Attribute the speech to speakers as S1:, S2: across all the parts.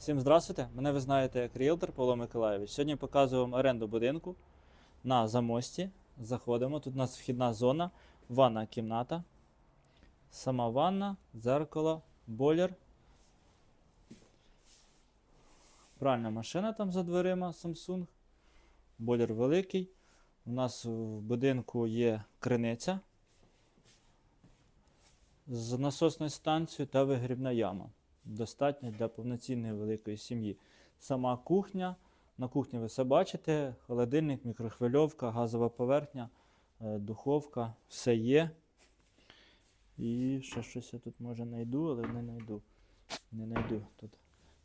S1: Всім здравствуйте! Мене ви знаєте як ріелтор Павло Миколаєвич. Сьогодні показую вам оренду будинку на замості. Заходимо. Тут у нас вхідна зона, ванна кімната, сама ванна, дзеркало, бойлер. Пральна машина там за дверима Samsung. Бойлер великий. У нас в будинку є криниця з насосною станцією та вигрібна яма. Достатньо для повноцінної великої сім'ї. Сама кухня. На кухні ви все бачите: холодильник, мікрохвильовка, газова поверхня, е, духовка, все є. І ще щось я тут може знайду, але не знайду. Не знайду тут.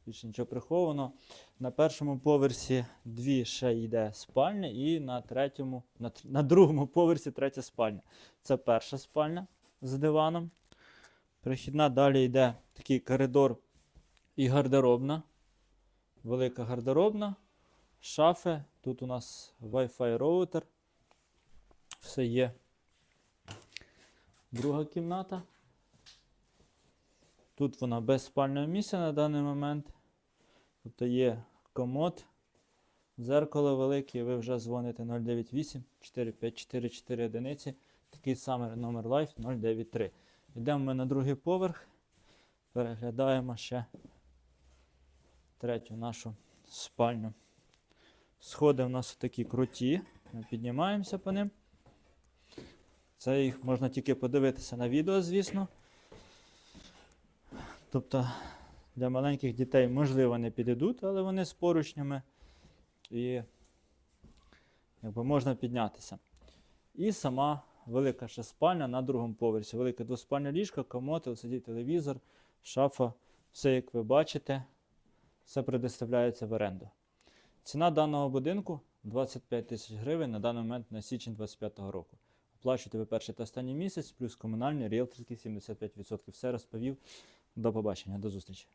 S1: Більше нічого приховано. На першому поверсі дві ще йде спальня, і на третьому, на, на другому поверсі третя спальня. Це перша спальня з диваном. Прихідна далі йде такий коридор і гардеробна. Велика гардеробна. Шафи. Тут у нас Wi-Fi роутер. Все є. Друга кімната. Тут вона без спального місця на даний момент. Тут є комод, дзеркало велике, ви вже дзвоните 098 454 4 одиниці. Такий самий номер Life 093. Йдемо ми на другий поверх. Переглядаємо ще третю нашу спальню. Сходи у нас такі круті. Ми піднімаємося по ним. Це їх можна тільки подивитися на відео, звісно. Тобто для маленьких дітей, можливо, не підійдуть, але вони з поручнями і якби можна піднятися. І сама велика ще спальня на другому поверсі. Велике двоспальне ліжко, комод, LCD телевізор, шафа. Все, як ви бачите, все предоставляється в оренду. Ціна даного будинку 25 тисяч гривень на даний момент на січень 2025 року. Оплачуєте ви перший та останній місяць, плюс комунальний, ріелторський 75%. Все розповів. До побачення, до зустрічі.